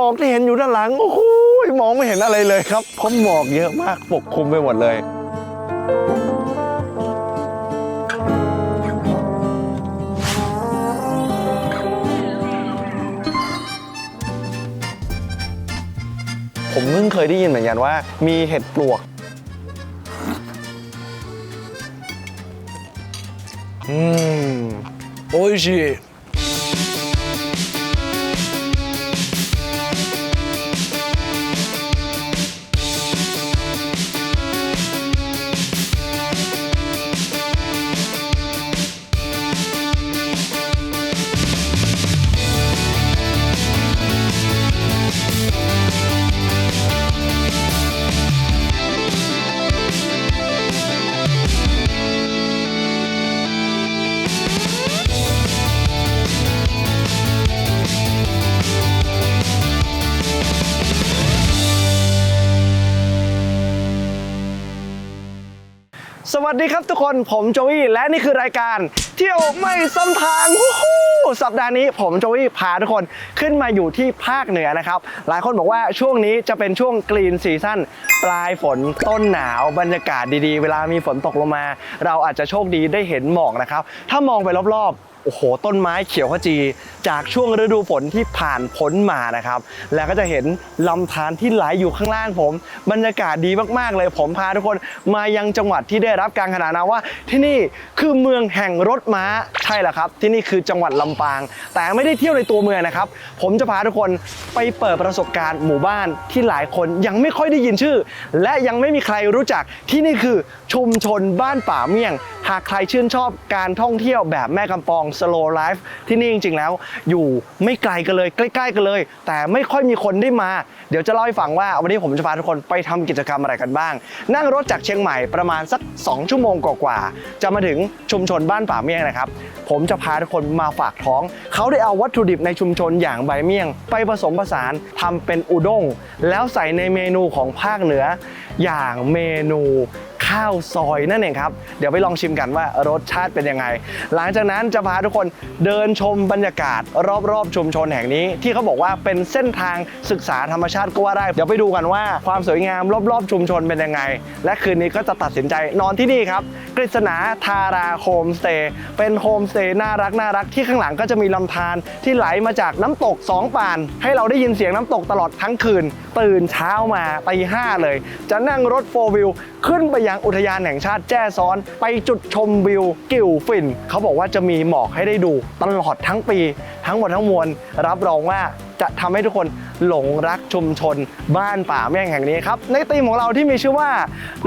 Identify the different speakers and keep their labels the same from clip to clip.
Speaker 1: หมอกที่เห็นอยู่ด้านหลัง โอ้โหมองไม่เห็นอะไรเลยครับเพราะหมอกเยอะมากปกคลุมไปหมดเลยผมเพิ่งเคยได้ยินเหมือนกันว่า มีเห็ดปลวก อืมโอ้ยชี วัสดีครับทุกคนผมโจวี่และนี่คือรายการ เที่ยวไม่ซ้ำทางสัปดาห์นี้ผมโจวี่พาทุกคนขึ้นมาอยู่ที่ภาคเหนือนะครับ หลายคนบอกว่าช่วงนี้จะเป็นช่วงกรีนซีซั่นปลายฝนต้นหนาวบรรยากาศดีๆ เวลามีฝนตกลงมา เราอาจจะโชคดีได้เห็นหมอกนะครับ ถ้ามองไปรอบๆ อ้โห ต้นไม้เขียวขจี จากช่วงฤดูฝนที่ผ่านพ้นมานะครับ แล้วก็จะเห็นลำธารที่ไหลอยู่ข้างล่างผม บรรยากาศดีมากๆเลยผมพาทุกคนมายังจังหวัดที่ได้รับการขนานนามว่า ที่นี่คือเมืองแห่งรถม้าใช่แล้วครับ ที่นี่คือจังหวัดลำปาง แต่ไม่ได้เที่ยวในตัวเมืองนะครับ ผมจะพาทุกคนไปเปิดประสบการณ์หมู่บ้านที่หลายคนยังไม่ค่อยได้ยินชื่อ และยังไม่มีใครรู้จักที่นี่คือชุมชนบ้านป่าเมี่ยง หากใครชื่นชอบการท่องเที่ยวแบบแม่กำปอง slow life ที่นี่จริงๆแล้ว อยู่ไม่ไกลกันเลย ใกล้ ๆ กันเลย แต่ไม่ค่อยมีคนได้มา เดี๋ยวจะเล่าให้ฟังว่าวันนี้ผมจะพาทุกคนไปทำกิจกรรมอะไรกันบ้าง นั่งรถจากเชียงใหม่ประมาณสัก 2 ชั่วโมงกว่าๆจะมาถึงชุมชนบ้านป่าเมี่ยงนะครับผมจะพาทุกคนมาฝากท้อง เขาได้เอาวัตถุดิบในชุมชนอย่างใบเมี่ยง ไปผสมผสานทำเป็นอุด้ง แล้วใส่ในเมนูของภาคเหนืออย่างเมนู ข้าวซอยนั่นเองครับ เดี๋ยวไปลองชิมกันว่ารสชาติเป็นยังไง หลังจากนั้นจะพาทุกคนเดินชมบรรยากาศรอบๆ ชุมชนแห่งนี้ ที่เขาบอกว่าเป็นเส้นทางศึกษาธรรมชาติก็ว่าได้ เดี๋ยวไปดูกันว่าความสวยงามรอบๆ ชุมชนเป็นยังไง และคืนนี้ก็จะตัดสินใจนอนที่นี่ครับ กฤษณาทาราโฮมสเตย์เป็นโฮมสเตย์น่ารักน่ารักที่ข้างหลังก็จะมีลำธารที่ไหลมาจากน้ำตกสองป่าน ให้เราได้ยินเสียงน้ำตกตลอดทั้งคืน ตื่นเช้ามาตีห้าเลย จะนั่งรถโฟวิวขึ้นไปยังอุทยานแห่งชาติแจ้ซ้อน ไปจุดชมวิวกิ่วฝิ่น เขาบอกว่าจะมีหมอกให้ได้ดูตลอดทั้งปี ทั้งหมดทั้งมวลรับรองว่าจะทำให้ทุกคนหลงรักชุมชน บ้านป่าแม่งแห่งนี้ครับ ในธีมของเราที่มีชื่อว่า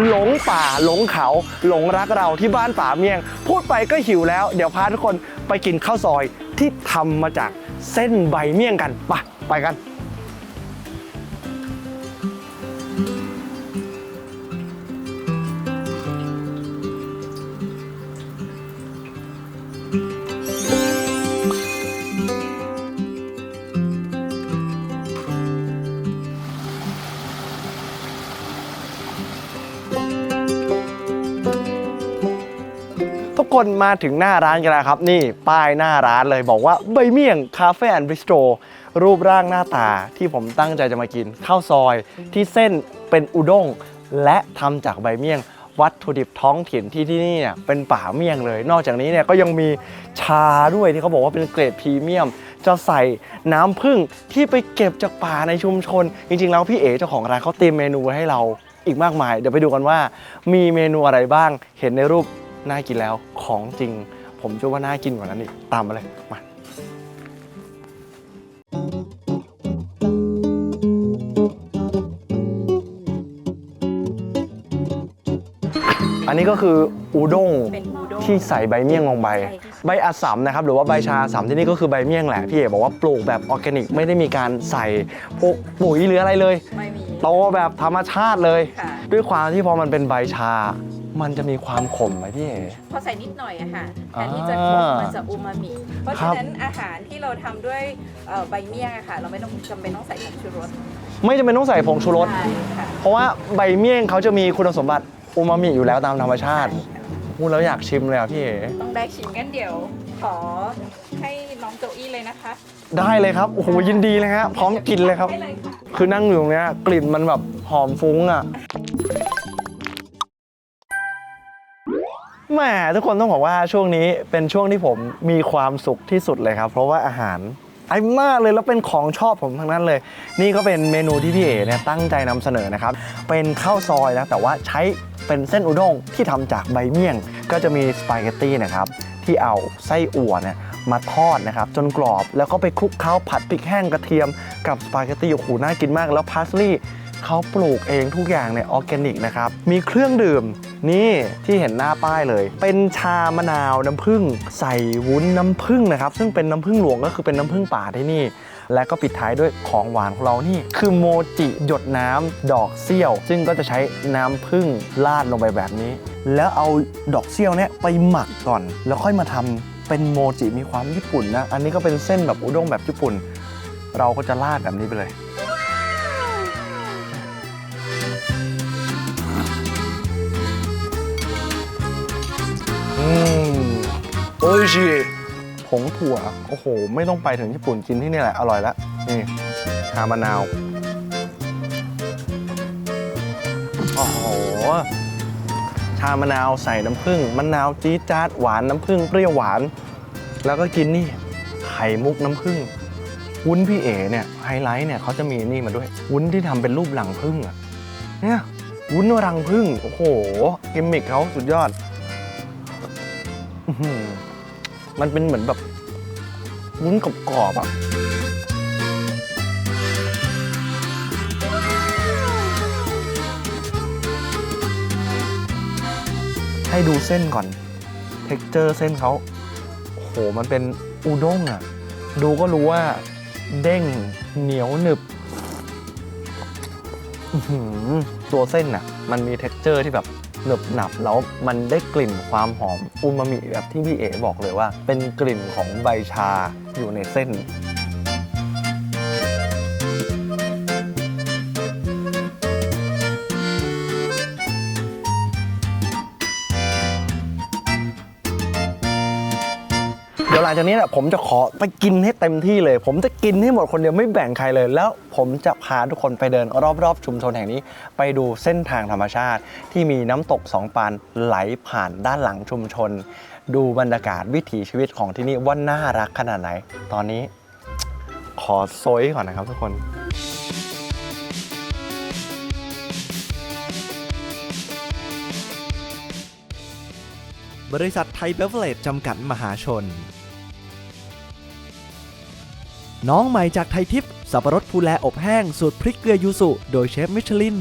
Speaker 1: หลงป่าหลงเขา หลงรักเราที่บ้านป่าเมี่ยง พูดไปก็หิวแล้ว เดี๋ยวพาทุกคนไปกินข้าวซอยที่ทำมาจากเส้นใบเมี่ยงกันไปไปกัน คนมาถึงหน้าร้านกันแล้วครับ นี่ป้ายหน้าร้านเลยบอกว่าใบเมี่ยงคาเฟ่แอนด์บิสโตรรูปร่างหน้าตาที่ผมตั้งใจจะมากินข้าวซอย ที่เส้นเป็นอุด้งและทำจากใบเมี่ยงวัตถุดิบท้องถิ่นที่ที่นี่เนี่ยเป็นป่าเมี่ยงเลย นอกจากนี้เนี่ยก็ยังมีชาด้วยที่เขาบอกว่าเป็นเกรดพรีเมียม จะใส่น้ำผึ้งที่ไปเก็บจากป่าในชุมชน จริงๆ แล้วพี่เอ๋เจ้าของร้านเขาเตรียมเมนูไว้ให้เราอีกมากมาย เดี๋ยวไปดูกันว่ามีเมนูอะไรบ้างเห็นในรูป น่ากินแล้วของจริง ผมเชื่อว่าน่ากินกว่านั้นอีกตามมาเลยมาอันนี้ก็คืออูด้ง
Speaker 2: เป็นอูด้ง
Speaker 1: ที่ใส่ใบเมี่ยงลงไป
Speaker 2: ใช่ค่ะ
Speaker 1: ใบอัดสำนะครับหรือว่าใบชาอัดสำที่นี่ก็คือใบเมี่ยงแหละพี่เอ๋บอกว่าปลูกแบบออร์แกนิกไม่ได้มีการใส่พวกปุ๋ยหรืออะไรเลย
Speaker 2: ไม่มี
Speaker 1: โตแบบธรรมชาติเลย
Speaker 2: ค่ะ
Speaker 1: ด้วยความที่พอมันเป็นใบชา มันจะมีความขมไหมพี่เอ๋
Speaker 2: พอใส่นิดหน่อยอะค่ะแท
Speaker 1: อ่า
Speaker 2: นที่จะขมมันจะอูมามิ เพราะ
Speaker 1: ครั
Speaker 2: ฉะ
Speaker 1: บ
Speaker 2: นั้นอาหารที่เราทำด้วยเอ่อใบเมี่ยงอะค่ะ เราไม่ต้องจำเป็นต้องใส่ผงชูรส
Speaker 1: ไม่จำเป็นต้องใส่ผงชูรส
Speaker 2: ใช่ค่ะ
Speaker 1: เพราะว่าใบเมี่ยงเขาจะมีคุณสมบัติอูมามิอยู่แล้วตามธรรมชาติ
Speaker 2: ใช่ค่ะ
Speaker 1: พูดแล้วอยากชิมเลยอะพี่เอ๋
Speaker 2: ต้องได้ชิมกันเดี๋ยว ขอให้น้องโจอี้เลยนะคะ
Speaker 1: ได้เลยครับโอ้โหยินดีเลยฮะพร้อมกินเลยครับ
Speaker 2: ได้เลยค่ะ
Speaker 1: คือนั่งอยู่ตรงเนี้ยกลิ่นมันแบบหอมฟุ้งอะ แหมทุกคนต้องบอกว่าช่วงนี้เป็นช่วงที่ผมมีความสุขที่สุดเลยครับ เพราะว่าอาหารไอ้มากเลยแล้วเป็นของชอบผมทั้งนั้นเลย นี่ก็เป็นเมนูที่พี่เอ๋เนี่ยตั้งใจนำเสนอนะครับ เป็นข้าวซอยนะแต่ว่าใช้เป็นเส้นอุด้งที่ทำจากใบเมี่ยง ก็จะมีสปาเกตตี้นะครับที่เอาไส้อั่วเนี่ยมาทอดนะครับ จนกรอบแล้วก็ไปคลุกเคล้าผัดพริกแห้งกระเทียมกับสปาเกตตี้โอ้โหน่ากินมากแล้วพาสลีย์ เขาปลูกเองทุกอย่างเนี่ยออร์แกนิกนะครับ มีเครื่องดื่มนี่ที่เห็นหน้าป้ายเลย เป็นชามะนาวน้ำผึ้งใส่วุ้นน้ำผึ้งนะครับ ซึ่งเป็นน้ำผึ้งหลวงก็คือเป็นน้ำผึ้งป่าที่นี่ และก็ปิดท้ายด้วยของหวานของเรานี่ คือโมจิหยดน้ำดอกเซี่ยว ซึ่งก็จะใช้น้ำผึ้งราดลงไปแบบนี้ แล้วเอาดอกเซี่ยวเนี่ยไปหมักก่อน แล้วค่อยมาทำเป็นโมจิมีความญี่ปุ่นนะ อันนี้ก็เป็นเส้นแบบอุด้งแบบญี่ปุ่น เราก็จะราดแบบนี้ไปเลย โอ้ยชิผงถั่ว โอ้โห ไม่ต้องไปถึงญี่ปุ่นกินที่นี่แหละ อร่อยแล้ว นี่ชามะนาว โอ้โห ชามะนาวใส่น้ำผึ้งมะนาวจี๊ดจ๊าดหวานน้ำผึ้งเปรี้ยวหวาน แล้วก็กินนี่ ไข่มุกน้ำผึ้งวุ้นพี่เอ๋เนี่ยไฮไลท์เนี่ยเขาจะมีนี่มาด้วย วุ้นที่ทำเป็นรูปหลังผึ้งอะเนี่ยวุ้นรังผึ้งโอ้โหกิมมิคเขาสุดยอด อื มันเป็นเหมือนแบบวุ้นกรอบๆอะให้ดูเส้นก่อน เท็กเจอร์เส้นเขาโอ้โห มันเป็นอูด้งอะ ดูก็รู้ว่า เด้งเหนียวหนึบตัวเส้นอะ มันมีเท็กเจอร์ที่แบบ หนึบหนับแล้วมันได้กลิ่นความหอมอูมามิแบบที่พี่เอ๋บอกเลยว่า เป็นกลิ่นของใบชาอยู่ในเส้น ลังจากนี้เนี่ยผมจะขอไปกินให้เต็มที่เลย ผมจะกินให้หมดคนเดียวไม่แบ่งใครเลย แล้วผมจะพาทุกคนไปเดินรอบๆ ชุมชนแห่งนี้ ไปดูเส้นทางธรรมชาติ ที่มีน้ำตกสองปานไหลผ่านด้านหลังชุมชน ดูบรรยากาศวิถีชีวิตของที่นี่ว่าน่ารักขนาดไหน ตอนนี้ขอโซยก่อนนะครับทุกคน
Speaker 3: บริษัทไทยเบเวอร์เลจจำกัดมหาชน น้องใหม่จากไทยทิพย์สับปะรดภูแลอบแห้งสูตรพริกเกลือยูสุ โดยเชฟมิชลิน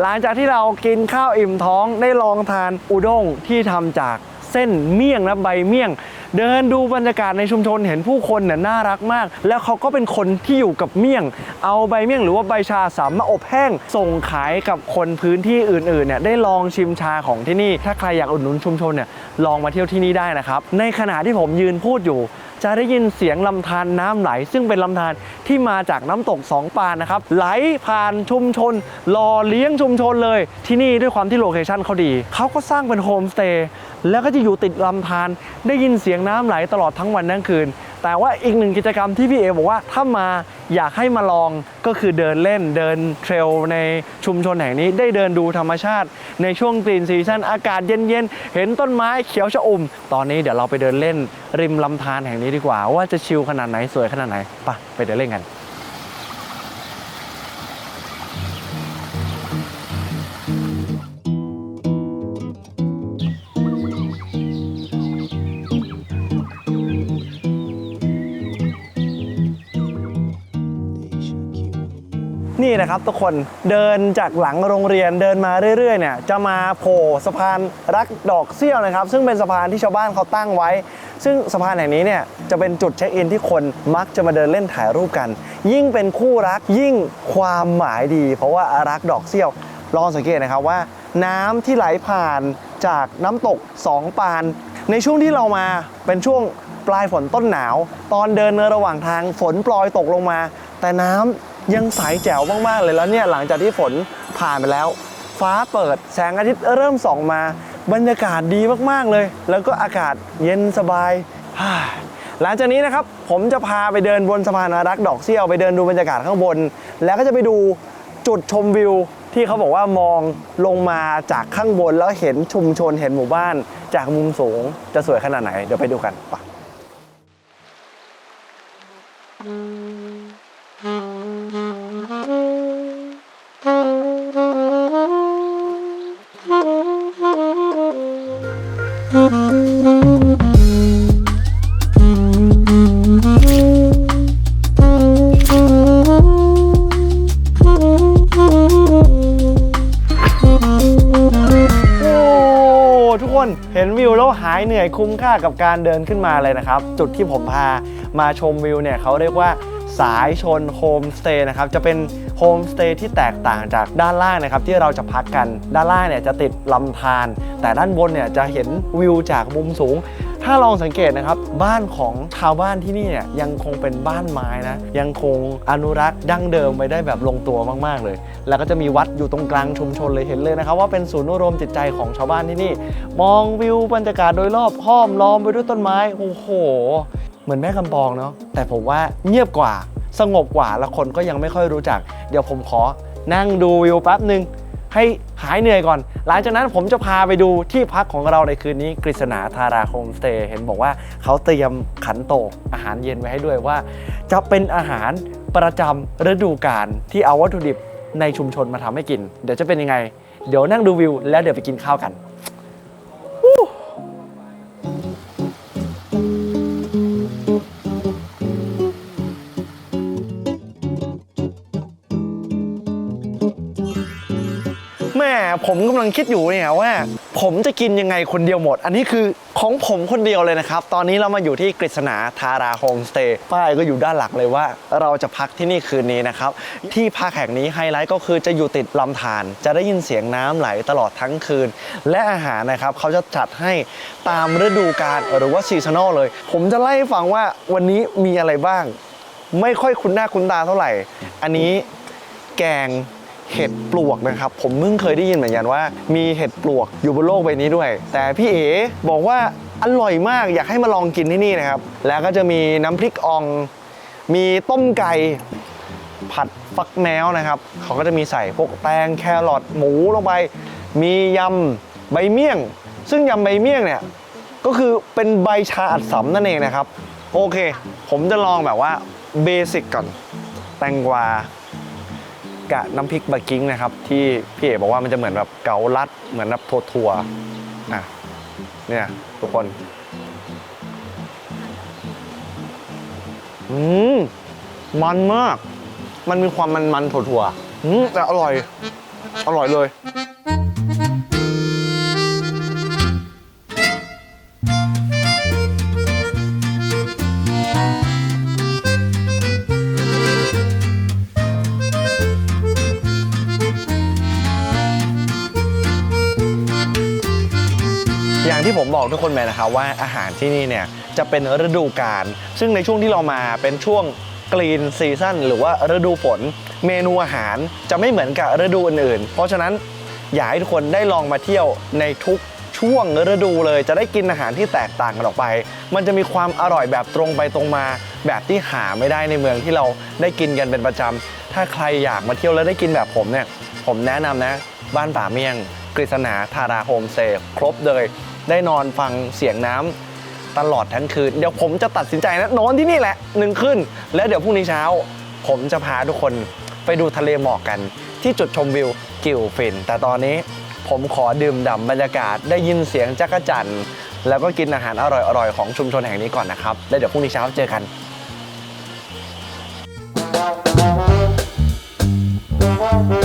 Speaker 1: หลังจากที่เรากินข้าวอิ่มท้องได้ลองทานอุด้งที่ทำจากเส้นเมี่ยงและใบเมี่ยง เดินดูบรรยากาศในชุมชนเห็นผู้คนเนี่ยน่ารักมาก แล้วเขาก็เป็นคนที่อยู่กับเมี่ยง เอาใบเมี่ยงหรือว่าใบชาสามมาอบแห้ง ส่งขายกับคนพื้นที่อื่นๆเนี่ยได้ลองชิมชาของที่นี่ ถ้าใครอยากอุดหนุนชุมชนเนี่ยลองมาเที่ยวที่นี่ได้นะครับในขณะที่ผมยืนพูดอยู่ จะได้ยินเสียงลำธารน้ำไหล ซึ่งเป็นลำธารที่มาจากน้ำตกสองปานนะครับ ไหลผ่านชุมชนหล่อเลี้ยงชุมชนเลย ที่นี่ด้วยความที่โลเคชั่นเขาดี เขาก็สร้างเป็นโฮมสเตย์แล้วก็จะอยู่ติดลำธารได้ยินเสียงน้ำไหลตลอดทั้งวันทั้งคืน แต่ว่าอีกหนึ่งกิจกรรมที่พี่เอบอกว่าถ้ามาอยากให้มาลองก็คือเดินเล่นเดินเทรลในชุมชนแห่งนี้ได้เดินดูธรรมชาติ ในช่วงกรีนซีซั่นอากาศเย็นๆ เห็นต้นไม้เขียวชอุ่ม ตอนนี้เดี๋ยวเราไปเดินเล่นริมลำธารแห่งนี้ดีกว่า ว่าจะชิลขนาดไหนสวยขนาดไหนไปไปเดินเล่นกัน นี่นะครับทุกคนเดินจากหลังโรงเรียนเดินมาเรื่อยๆเนี่ยจะมาโผล่สะพานรักดอกเซี่ยวนะครับ ซึ่งเป็นสะพานที่ชาวบ้านเขาตั้งไว้ ซึ่งสะพานแห่งนี้เนี่ยจะเป็นจุดเช็คอินที่คนมักจะมาเดินเล่นถ่ายรูปกัน ยิ่งเป็นคู่รักยิ่งความหมายดี เพราะว่ารักดอกเซี่ยวลองสังเกตนะครับว่า น้ำที่ไหลผ่านจากน้ำตกสองปาน ในช่วงที่เรามาเป็นช่วงปลายฝนต้นหนาว ตอนเดินในระหว่างทางฝนปลอยตกลงมา แต่น้ำ ยังใสแจ๋วมากๆเลยแล้วเนี่ยหลังจากที่ฝนผ่านไปแล้ว ฟ้าเปิดแสงอาทิตย์เริ่มส่องมา บรรยากาศดีมากๆเลย แล้วก็อากาศเย็นสบายหลังจากนี้นะครับผมจะพาไปเดินบนสะพานอารักดอกเซี่ยวไปเดินดูบรรยากาศข้างบน แล้วก็จะไปดูจุดชมวิวที่เขาบอกว่ามองลงมาจากข้างบนแล้วเห็นชุมชนเห็นหมู่บ้าน จากมุมสูงจะสวยขนาดไหน เดี๋ยวไปดูกันไปโายเหนื่อยคุ้มค่ากับการเดินขึ้นมาเลยนะครับ จุดที่ผมพามาชมวิวเนี่ยเขาเรียกว่าสายชนโฮมสเตย์นะครับจะเป็นโฮมสเตย์ที่แตกต่างจากด้านล่างนะครับที่เราจะพักกันด้านล่างเนี่ยจะติดลำธารแต่ด้านบนเนี่ยจะเห็นวิวจากมุมสูง ถ้าลองสังเกตนะครับ บ้านของชาวบ้านที่นี่เนี่ยยังคงเป็นบ้านไม้นะ ยังคงอนุรักษ์ดั้งเดิมไว้ได้แบบลงตัวมากๆเลย แล้วก็จะมีวัดอยู่ตรงกลางชุมชนเลยเห็นเลยนะครับ ว่าเป็นศูนย์รวมจิตใจของชาวบ้านที่นี่ มองวิวบรรยากาศโดยรอบห้อมล้อมไปด้วยต้นไม้โอ้โห เหมือนแม่กำปองเนาะแต่ผมว่าเงียบกว่าสงบกว่าแล้วคนก็ยังไม่ค่อยรู้จัก เดี๋ยวผมขอนั่งดูวิวแป๊บหนึ่ง ให้หายเหนื่อยก่อน หลังจากนั้นผมจะพาไปดูที่พักของเราในคืนนี้กฤษณาธาราโฮมสเตย์เห็นบอกว่าเขาเตรียมขันโตกอาหารเย็นไว้ให้ด้วยว่า จะเป็นอาหารประจำฤดูกาลที่เอาวัตถุดิบในชุมชนมาทำให้กิน เดี๋ยวจะเป็นยังไง เดี๋ยวนั่งดูวิว แล้วเดี๋ยวไปกินข้าวกัน ผมกำลังคิดอยู่เนี่ยว่า ผมจะกินยังไงคนเดียวหมด อันนี้คือของผมคนเดียวเลยนะครับ ตอนนี้เรามาอยู่ที่กฤษณาธาราโฮมสเตย์ป้ายก็อยู่ด้านหลักเลยว่า เราจะพักที่นี่คืนนี้นะครับ ที่พักแห่งนี้ไฮไลท์ก็คือจะอยู่ติดลำธารจะได้ยินเสียงน้ำไหลตลอดทั้งคืน และอาหารนะครับเขาจะจัดให้ตามฤดูกาลหรือว่าซีซันอลเลย ผมจะไล่ให้ฟังว่าวันนี้มีอะไรบ้าง ไม่ค่อยคุ้นหน้าคุ้นตาเท่าไหร่ อันนี้แกง เห็ดปลวกนะครับ ผมเพิ่งเคยได้ยินเหมือนกันว่า มีเห็ดปลวกอยู่บนโลกใบนี้ด้วย แต่พี่เอ๋บอกว่าอร่อยมากอยากให้มาลองกินที่นี่นะครับ แล้วก็จะมีน้ำพริกอ่อง มีต้มไก่ผัดฟักแมวนะครับ เขาก็จะมีใส่พวกแตงแครอทหมูลงไป มียำใบเมี่ยง ซึ่งยำใบเมี่ยงเนี่ยก็คือเป็นใบชาอัดสำนั่นเองนะครับ โอเค ผมจะลองแบบว่าเบสิกก่อน แตงกวา กะน้ำพริกบะกิ้งนะครับ ที่พี่เอ๋บอกว่ามันจะเหมือนแบบเกาลัด เหมือนแบบถั่วๆอะเนี่ยทุกคน อืม มันมาก มันมีความมันมันๆถั่วๆอืมแต่อร่อย อร่อยเลย ทุกคนไปนะครับว่าอาหารที่นี่เนี่ยจะเป็นฤดูกาลซึ่งในช่วงที่เรามาเป็นช่วงกรีนซีซั่นหรือว่าฤดูฝนเมนูอาหารจะไม่เหมือนกับฤดูอื่นๆ เพราะฉะนั้นอยากให้ทุกคนได้ลองมาเที่ยวในทุกช่วงฤดูเลยจะได้กินอาหารที่แตกต่างกันออกไป มันจะมีความอร่อยแบบตรงไปตรงมา แบบที่หาไม่ได้ในเมืองที่เราได้กินกันเป็นประจำ ถ้าใครอยากมาเที่ยวแล้วได้กินแบบผมเนี่ย ผมแนะนำนะ บ้านป่าเมี่ยง กฤษณาธาราโฮมเตย์ครบเลย ได้นอนฟังเสียงน้ำตลอดทั้งคืน เดี๋ยวผมจะตัดสินใจนะนอนที่นี่แหละหนึ่งคืนแล้วเดี๋ยวพรุ่งนี้เช้า ผมจะพาทุกคนไปดูทะเลหมอกกัน ที่จุดชมวิวกิวฟิน แต่ตอนนี้ผมขอดื่มด่ำบรรยากาศได้ยินเสียงจักรจันแล้วก็กินอาหารอร่อยๆของชุมชนแห่งนี้ก่อนนะครับ แล้วเดี๋ยวพรุ่งนี้เช้าเจอกั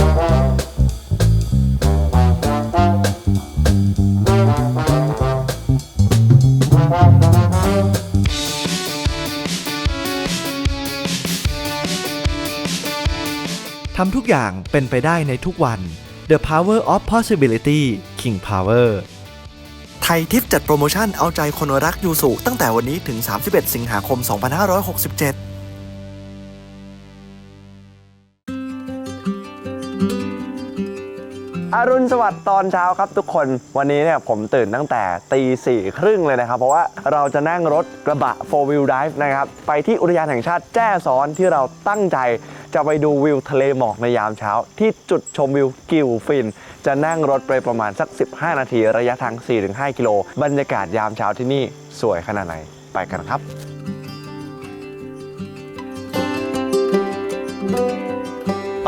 Speaker 1: น
Speaker 3: ทำทุกอย่างเป็นไปได้ในทุกวัน The Power of Possibility King Power ไทยทิปจัดโปรโมชั่นเอาใจคนรักยูสุตั้งแต่วันนี้ถึง 31 สิงหาคม 2567
Speaker 1: สวัสดิ์ตอนเช้าครับทุกคนวันนี้เนี่ยผมตื่นตั้งแต่ตีสี่ครึ่งเลยนะครับ เพราะว่าเราจะนั่งรถกระบะ 4 wheel drive นะครับ ไปที่อุทยานแห่งชาติแจ้ซ้อนที่เราตั้งใจ จะไปดูวิวทะเลหมอกในยามเช้า ที่จุดชมวิวกิวฟิน จะนั่งรถไปประมาณสัก 15 นาที ระยะทาง 4-5 กิโล บรรยากาศยามเช้าที่นี่สวยขนาดไหนไปกันครับ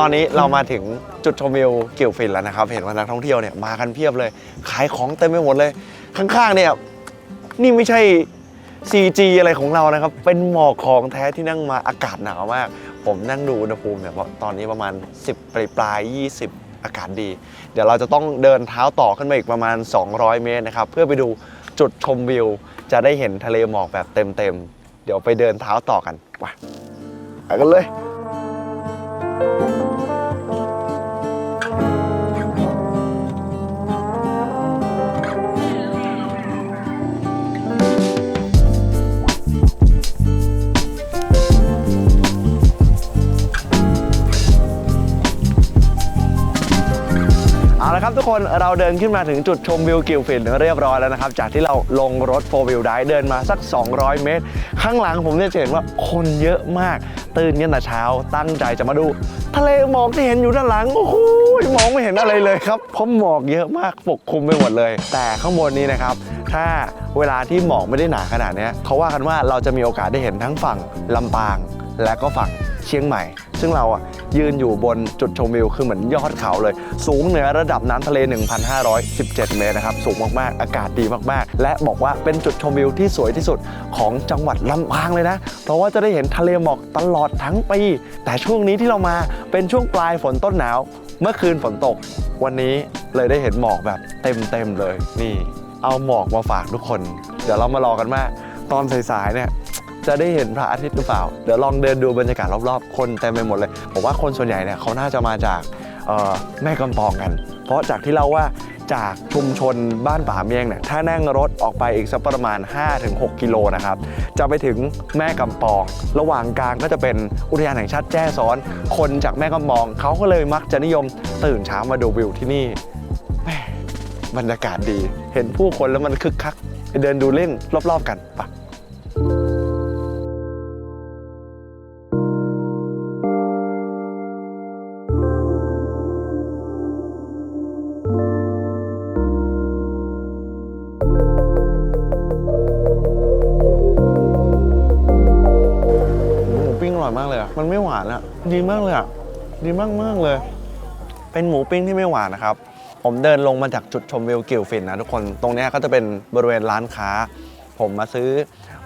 Speaker 1: ตอนนี้เรามาถึงจุดชมวิวเกียวฟินแล้วนะครับ เห็นว่านักท่องเที่ยวเนี่ยมากันเพียบเลย ขายของเต็มไปหมดเลย ข้างๆเนี่ยนี่ไม่ใช่ CG อะไรของเรานะครับ เป็นหมอกของแท้ที่นั่งมาอากาศหนาวมาก ผมนั่งดูอุณหภูมิเนี่ยตอนนี้ประมาณ 10 ปลายปลาย20 อากาศดี เดี๋ยวเราจะต้องเดินเท้าต่อขึ้นมาอีกประมาณ 200 เมตรนะครับ เพื่อไปดูจุดชมวิว จะได้เห็นทะเลหมอกแบบเต็มๆเดี๋ยวไปเดินเท้าต่อกันไปกันเลย ครับทุกคนเราเดินขึ้นมาถึงจุดชมวิวกิวฟินเรียบร้อยแล้วนะครับ จากที่เราลงรถโฟวิวได้เดินมาสัก 200 เมตร ข้างหลังผมเนี่ยจะเห็นว่าคนเยอะมาก ตื่นกันแต่เช้าตั้งใจจะมาดู ทะเลหมอกที่เห็นอยู่ด้านหลังโอ้โหมองไม่เห็นอะไรเลยครับเพราะหมอกเยอะมากปกคลุมไปหมดเลย แต่ข้างบนนี้นะครับ ถ้าเวลาที่หมอกไม่ได้หนาขนาดนี้เขาว่ากันว่าเราจะมีโอกาสได้เห็นทั้งฝั่งลำปางและก็ฝั่ง เชียงใหม่ ซึ่งเราอะยืนอยู่บนจุดชมวิวคือเหมือนยอดเขาเลย สูงเหนือระดับน้ำทะเล 1,517 เมตรนะครับ สูงมาก ๆ อากาศดีมาก ๆ และบอกว่าเป็นจุดชมวิวที่สวยที่สุดของจังหวัดลำปางเลยนะ เพราะว่าจะได้เห็นทะเลหมอกตลอดทั้งปี แต่ช่วงนี้ที่เรามาเป็นช่วงปลายฝนต้นหนาว เมื่อคืนฝนตก วันนี้เลยได้เห็นหมอกแบบเต็ม ๆ เลย นี่ เอาหมอกมาฝากทุกคน เดี๋ยวเรามารอกันว่าตอนสายๆเนี่ย จะได้เห็นพระอาทิตย์หรือเปล่า เดี๋ยวลองเดินดูบรรยากาศรอบๆ คนเต็มไปหมดเลย ผมว่าคนส่วนใหญ่เนี่ยเขาน่าจะมาจากแม่กำปองกัน เพราะจากที่เราว่าจากชุมชนบ้านป่าเมียงเนี่ยถ้านั่งรถออกไปอีกสักประมาณ 5-6 กิโลนะครับ จะไปถึงแม่กำปอง ระหว่างกลางก็จะเป็นอุทยานแห่งชาติแจ้ซ้อน คนจากแม่กำปอง เขาก็เลยมักจะนิยมตื่นเช้ามาดูวิวที่นี่บรรยากาศดี เห็นผู้คนแล้วมันคึกคัก ไปเดินดูเล่นรอบๆกันไป ดีมากเลยอะ ดีมากมากเลย เป็นหมูปิ้งที่ไม่หวานนะครับ ผมเดินลงมาจากจุดชมวิวกิวฟินนะทุกคน ตรงนี้ก็จะเป็นบริเวณร้านค้า ผมมาซื้อ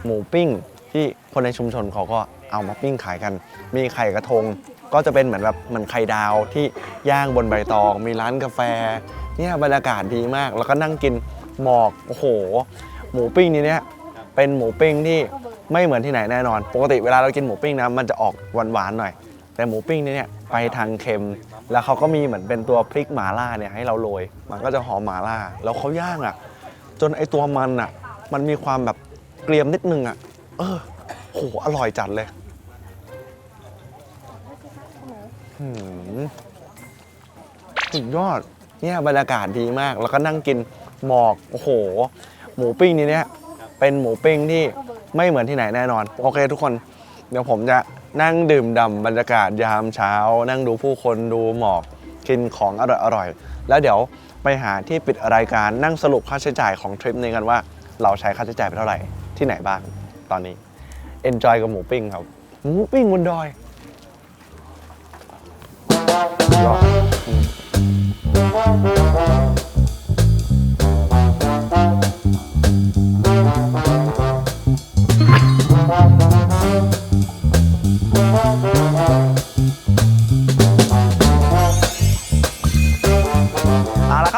Speaker 1: หมูปิ้งที่คนในชุมชนเขาก็เอามาปิ้งขายกัน มีไข่กระทง ก็จะเป็นเหมือนแบบเหมือนไข่ดาวที่ย่างบนใบตอง มีร้านกาแฟ เนี่ยบรรยากาศดีมาก แล้วก็นั่งกินหมอก โอ้โห หมูปิ้งนี้เนี่ยเป็นหมูปิ้งที่ไม่เหมือนที่ไหนแน่นอน ปกติเวลาเรากินหมูปิ้งนะมันจะออกหวานๆหน่อย แต่หมูปิ้งเนี่ยไปทางเค็ม แล้วเขาก็มีเหมือนเป็นตัวพริกหมาล่าเนี่ยให้เราโรย มันก็จะหอมหมาล่า แล้วเขาย่างอะ จนไอตัวมันอะ มันมีความแบบเกรียมนิดนึงอะ เออโหอร่อยจัดเลยหืมสุดยอด เนี่ยบรรยากาศดีมาก แล้วก็นั่งกินหมอก โอ้โห หมูปิ้งนี้เนี่ย เป็นหมูปิ้งที่ไม่เหมือนที่ไหนแน่นอน โอเคทุกคน เดี๋ยวผมจะ นั่งดื่มด่ำบรรยากาศยามเช้า นั่งดูผู้คนดูหมอกกินของอร่อยๆแล้วเดี๋ยวไปหาที่ปิดรายการนั่งสรุปค่าใช้จ่ายของทริปนี้กันว่า เราใช้ค่าใช้จ่ายไปเท่าไหร่ที่ไหนบ้างตอนนี้ enjoy กับหมูปิ้งครับ หมูปิ้งบนดอยยอด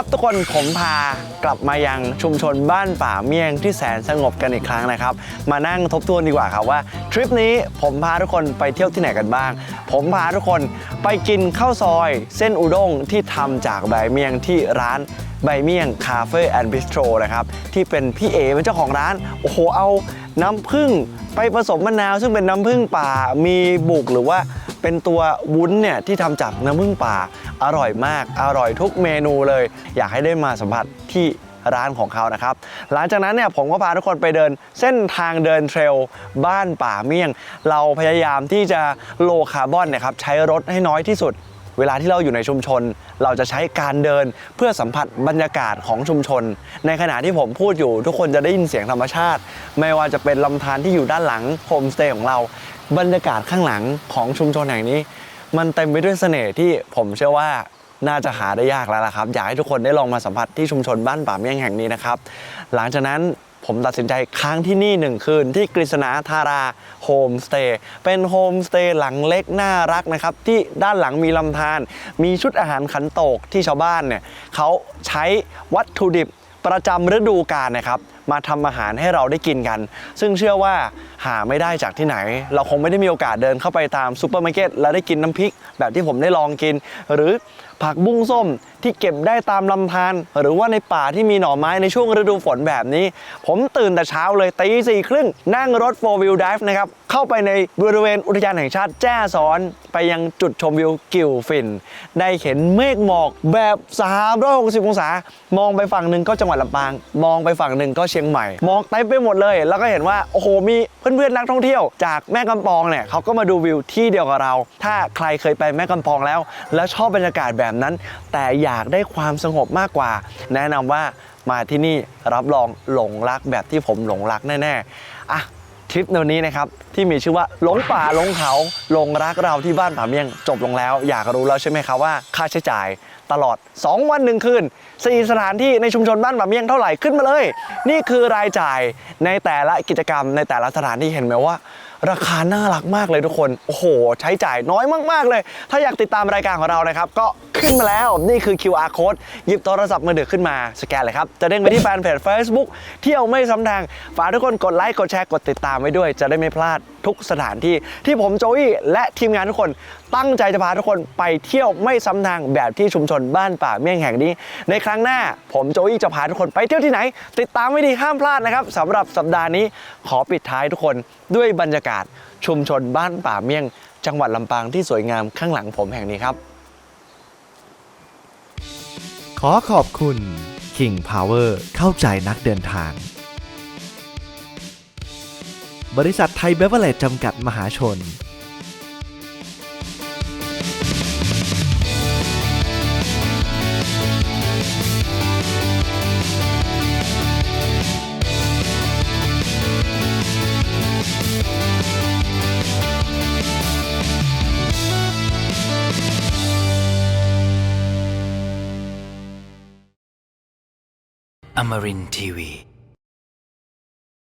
Speaker 1: ครับทุกคนผมพากลับมายังชุมชนบ้านป่าเมี่ยงที่แสนสงบกันอีกครั้งนะครับ มานั่งทบทวนดีกว่าครับว่าทริปนี้ผมพาทุกคนไปเที่ยวที่ไหนกันบ้าง ผมพาทุกคนไปกินข้าวซอย เส้นอุด้งที่ทำจากใบเมี่ยงที่ร้านใบเมี่ยงคาเฟ่แอนด์บิสโตรนะครับที่เป็นพี่เอเป็นเจ้าของร้าน โอ้โหเอาน้ำผึ้งไปผสมมะนาว ซึ่งเป็นน้ำผึ้งป่ามีบุกหรือว่าเป็นตัววุ้นเนี่ยที่ทำจากน้ำผึ้งป่า อร่อยมาก อร่อยทุกเมนูเลย อยากให้ได้มาสัมผัสที่ร้านของเขานะครับ หลังจากนั้นเนี่ยผมก็พาทุกคนไปเดินเส้นทางเดินเทรลบ้านป่าเมี่ยง เราพยายามที่จะโลคาร์บอนเนะครับใช้รถให้น้อยที่สุด เวลาที่เราอยู่ในชุมชน เราจะใช้การเดินเพื่อสัมผัสบรรยากาศของชุมชน ในขณะที่ผมพูดอยู่ ทุกคนจะได้ยินเสียงธรรมชาติ ไม่ว่าจะเป็นลำธารที่อยู่ด้านหลังโฮมสเตย์ของเราบรรยากาศข้างหลังของชุมชนแห่งนี้ มันเต็มไปด้วยเสน่ห์ที่ผมเชื่อว่าน่าจะหาได้ยากแล้วล่ะครับ อยากให้ทุกคนได้ลองมาสัมผัสที่ชุมชนบ้านป่าเมี่ยงแห่งนี้นะครับ หลังจากนั้นผมตัดสินใจค้างที่นี่หนึ่งคืนที่กฤษณาธาราโฮมสเตย์เป็นโฮมสเตย์หลังเล็กน่ารักนะครับ ที่ด้านหลังมีลำธารมีชุดอาหารขันโตกที่ชาวบ้านเนี่ยเขาใช้วัตถุดิบประจำฤดูกาลนะครับมาทำอาหารให้เราได้กินกัน ซึ่งเชื่อว่าหาไม่ได้จากที่ไหน เราคงไม่ได้มีโอกาสเดินเข้าไปตามซูเปอร์มาร์เก็ตแล้วได้กินน้ำพริก แบบที่ผมได้ลองกิน หรือผักบุ้งส้มที่เก็บได้ตามลำธารหรือว่าในป่าที่มีหน่อไม้ในช่วงฤดูฝนแบบนี้ ผมตื่นแต่เช้าเลยตีสี่ครึ่งนั่งรถ 4 wheel drive นะครับ เข้าไปในบริเวณอุทยานแห่งชาติแจ้ซ้อนไปยังจุดชมวิวกิวฟิน ได้เห็นเมฆหมอกแบบ 360 องศา มองไปฝั่งหนึ่งก็จังหวัดลำปาง มองไปฝั่งหนึ่งก็เชียงใหม่ มองเต็มไปหมดเลย แล้วก็เห็นว่าโอ้โหมีเพื่อนๆนักท่องเที่ยว จากแม่กำปองเนี่ยเขาก็มาดูวิวที่เดียวกับเรา ถ้าใครเคยไปแม่กำปองแล้ว แล้วชอบบรรยากาศแบบนั้น แต่อยากได้ความสงบมากกว่า แนะนำว่ามาที่นี่รับรองหลงรักแบบที่ผมหลงรักแน่ๆอะทริปในวันนี้นะครับ ที่มีชื่อว่าหลงป่าหลงเขาหลงรักเราที่บ้านป่าเมี่ยงจบลงแล้ว อยากรู้แล้วใช่ไหมครับว่าค่าใช้จ่าย ตลอด 2 วันหนึ่งคืน4สถานที่ในชุมชนบ้านป่าเมี่ยงเท่าไหร่ขึ้นมาเลย นี่คือรายจ่ายในแต่ละกิจกรรมในแต่ละสถานที่เห็นไหมว่า ราคาน่ารักมากเลยทุกคน โอ้โห ใช้จ่ายน้อยมากๆเลย ถ้าอยากติดตามรายการของเรานะครับ ก็ขึ้นมาแล้วนี่คือ QR code หยิบโทรศัพท์มือถือขึ้นมาสแกนเลยครับ จะเด้งไปที่แฟนเพจ Facebook เที่ยวไม่ซ้ำทางฝากทุกคนกดไลค์กดแชร์กดติดตามไว้ด้วย จะได้ไม่พลาด ทุกสถานที่ที่ผมโจวี่และทีมงานทุกคนตั้งใจจะพาทุกคนไปเที่ยวไม่ซ้ำทางแบบที่ชุมชนบ้านป่าเมี่ยงแห่งนี้ ในครั้งหน้าผมโจวี่จะพาทุกคนไปเที่ยวที่ไหน ติดตามไว้ดีห้ามพลาดนะครับสำหรับสัปดาห์นี้ขอปิดท้ายทุกคนด้วยบรรยากาศชุมชนบ้านป่าเมี่ยง จังหวัดลำปางที่สวยงามข้างหลังผมแห่งนี้ครับ
Speaker 3: ขอขอบคุณ King Power เข้าใจนักเดินทาง บริษัทไทยเบเวอร์เลจจำกัดมหาชน
Speaker 4: Amarin Tiwi.